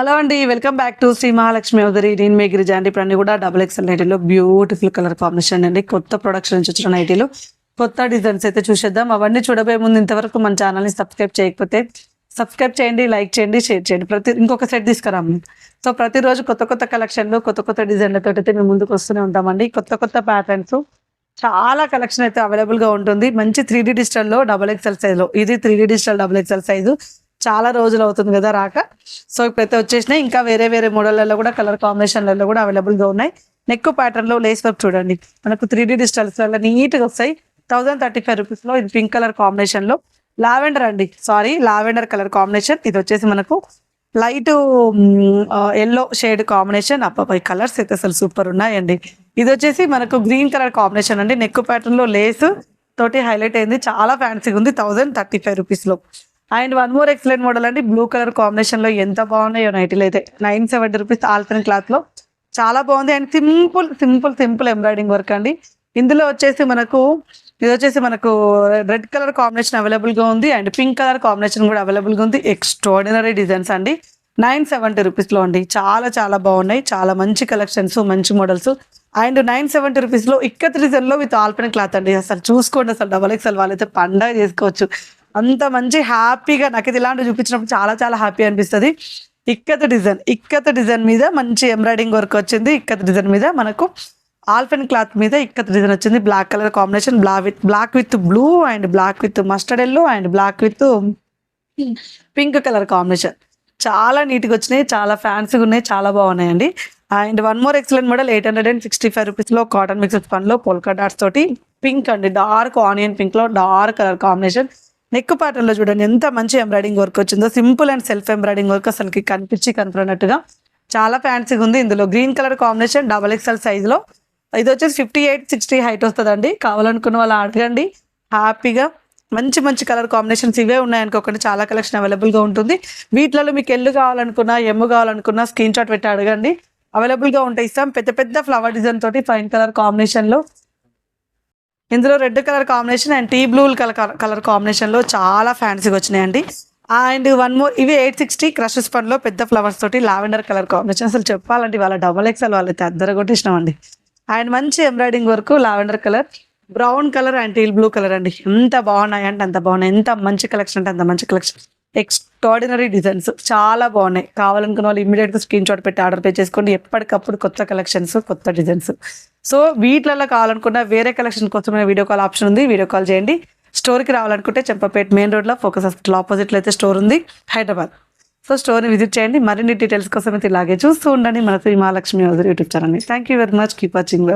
Hello అండి welcome back to Shri Mahalakshmi Udari నేను మీ గిరిజా అండి ఇప్పుడు అన్ని కూడా డబుల్ ఎక్స్ఎల్ నైటీలో బ్యూటిఫుల్ కలర్ కాంబినేషన్ అండి. కొత్త ప్రొడక్షన్ నుంచి వచ్చిన నైటీలో కొత్త డిజైన్స్ అయితే చూసేద్దాం. అవన్నీ చూడబోయే ముందు ఇంతవరకు మన ఛానల్ని సబ్స్క్రైబ్ చేయకపోతే సబ్స్క్రైబ్ చేయండి లైక్ చేయండి షేర్ చేయండి. ప్రతి ఇంకొక సెట్ తీసుకురాము. సో ప్రతిరోజు కొత్త కొత్త కలెక్షన్లు కొత్త కొత్త డిజైన్లతో అయితే మేము ముందుకు వస్తూనే ఉంటామండి. కొత్త కొత్త ప్యాటర్న్స్ చాలా కలెక్షన్ అయితే అవైలబుల్గా ఉంటుంది. మంచి త్రీ డి డిజిటల్లో డబల్ ఎక్స్ఎల్ సైజులో ఇది three D digital double XL size చాలా రోజులు అవుతుంది కదా రాక. సో ఇప్పుడైతే వచ్చేసినాయి. ఇంకా వేరే వేరే మోడళ్ళలో కూడా కలర్ కాంబినేషన్లలో కూడా అవైలబుల్గా ఉన్నాయి. నెక్ ప్యాటర్న్లో లేస్ వర్క్ చూడండి. మనకు త్రీ డి డిజిటల్స్ వల్ల నీట్గా వస్తాయి. థౌసండ్ థర్టీ ఫైవ్ రూపీస్లో ఇది పింక్ కలర్ కాంబినేషన్లో లావెండర్ అండి. సారీ లావెండర్ కలర్ కాంబినేషన్ ఇది వచ్చేసి మనకు లైట్ ఎల్లో షేడ్ కాంబినేషన్ అబ్బాయి కలర్స్ అయితే అసలు సూపర్ ఉన్నాయండి. ఇది వచ్చేసి మనకు గ్రీన్ కలర్ కాంబినేషన్ అండి. నెక్ ప్యాటర్న్లో లేస్ తోటి హైలైట్ అయింది. చాలా ఫ్యాన్సీగా ఉంది. థౌసండ్ థర్టీ ఫైవ్ రూపీస్లో and one more excellent model అండి. బ్లూ కలర్ కాంబినేషన్లో ఎంత బాగున్నాయో నైటీలు అయితే. నైన్ సెవెంటీ రూపీస్ ఆల్పన్ క్లాత్లో. చాలా బాగుంది. And simple simple simple embroidering work అండి. ఇందులో వచ్చేసి మనకు ఇది వచ్చేసి మనకు రెడ్ కలర్ కాంబినేషన్ అవైలబుల్గా ఉంది. అండ్ పింక్ కలర్ కాంబినేషన్ కూడా అవైలబుల్గా ఉంది. ఎక్స్ట్రాడినరీ డిజైన్స్ అండి. నైన్ సెవెంటీ రూపీస్లో అండి. చాలా చాలా బాగున్నాయి. చాలా మంచి కలెక్షన్స్ మంచి మోడల్స్. అండ్ నైన్ సెవెంటీ రూపీస్లో ఇక్కత్ రీజన్లో విత్ ఆల్పన్ క్లాత్ అండి. అసలు చూసుకోండి. అసలు డబల్ ఎక్స్ఎల్ వాళ్ళైతే పండగ చేసుకోవచ్చు. అంత మంచి హ్యాపీగా నాకు ఇది ఇలాంటివి చూపించినప్పుడు చాలా చాలా హ్యాపీ అనిపిస్తుంది. ఇక్కత డిజైన్ ఇక్కత డిజైన్ మీద మంచి ఎంబ్రాయిడింగ్ వర్క్ వచ్చింది. ఇక్కత డిజైన్ మీద మనకు ఆల్ఫెన్ క్లాత్ మీద ఇక్కత డిజైన్ వచ్చింది. Black colour combination black with black with blue and black with mustard yellow and black with pink colour combination. చాలా నీట్గా వచ్చినాయి. చాలా ఫ్యాన్సీగా ఉన్నాయి. చాలా బాగున్నాయండి. And one more excellent model eight hundred and sixty five రూపీస్లో కాటన్ మిక్సెడ్ పన్లో పోల్కా డాట్స్ తోటి పింక్ అండి. డార్క్ ఆనియన్ పింక్లో డార్క్ కలర్ కాంబినేషన్. నెక్ ప్యాటర్న్లో చూడండి ఎంత మంచి ఎంబ్రాయిడింగ్ వర్క్ వచ్చిందో. Simple and self embroidering work అసలుకి కనిపించి కనపడినట్టుగా చాలా ఫ్యాన్సీగా ఉంది ఇందులో. Green colour combination double XL సైజులో. ఇది వచ్చేసి ఫిఫ్టీ ఎయిట్ సిక్స్టీ హైట్ వస్తుందండి. కావాలనుకున్న వాళ్ళు అడగండి. హ్యాపీగా మంచి మంచి కలర్ కాంబినేషన్స్ ఇవే ఉన్నాయనుకోకుండా చాలా కలెక్షన్ అవైలబుల్గా ఉంటుంది. వీటిలలో మీకు ఎల్లు కావాలనుకున్నా ఎమ్ము కావాలనుకున్నా స్క్రీన్ షాట్ పెట్టి అడగండి. అవైలబుల్గా ఉంటాయి ఇస్తాం. పెద్ద పెద్ద ఫ్లవర్ డిజైన్ తోటి ఫైన్ కలర్ కాంబినేషన్లో ఇందులో red colour combination and teal blue colour colour కాంబినేషన్లో చాలా ఫ్యాన్సీగా వచ్చినాయండి. అండ్ వన్ మోర్ ఇవి ఎయిట్ సిక్స్టీ క్రషెస్ పండ్లో పెద్ద ఫ్లవర్స్ తోటి లావెండర్ కలర్ కాంబినేషన్. అసలు చెప్పాలంటే వాళ్ళ డబల్ ఎక్స్ఎల్ వాళ్ళైతే అద్దరు కొట్టిష్టం అండి అండ్ మంచి embroidering work lavender colour brown colour and teal blue colour అండి. ఎంత బాగున్నాయి అంటే అంత బాగున్నాయి. ఎంత మంచి కలెక్షన్ అంటే అంత మంచి కలెక్షన్. ఎక్స్ట్రాడినరీ డిజైన్స్ చాలా బాగున్నాయి. కావాలనుకున్న వాళ్ళు ఇమీడియట్గా స్క్రీన్ షాట్ పెట్టి ఆర్డర్ పే చేసుకోండి. ఎప్పటికప్పుడు కొత్త కలెక్షన్స్ కొత్త డిజైన్స్. సో వీటిలలో కావాలనుకున్న వేరే కలెక్షన్ కోసమైన వీడియో కాల్ ఆప్షన్ ఉంది. వీడియో కాల్ చేయండి. స్టోర్కి రావాలనుకుంటే చెంపపేట మెయిన్ రోడ్లో ఫోకస్ హాస్పిటల్ ఆపోజిట్లో అయితే స్టోర్ ఉంది హైదరాబాద్. సో స్టోర్ని విజిట్ చేయండి. మరిన్ని డీటెయిల్స్ కోసం అయితే ఇలాగే చూస్తూ ఉండండి. మన శ్రీ మహాలక్ష్మి యూట్యూబ్ ఛానల్ని. Thank you very much keep watching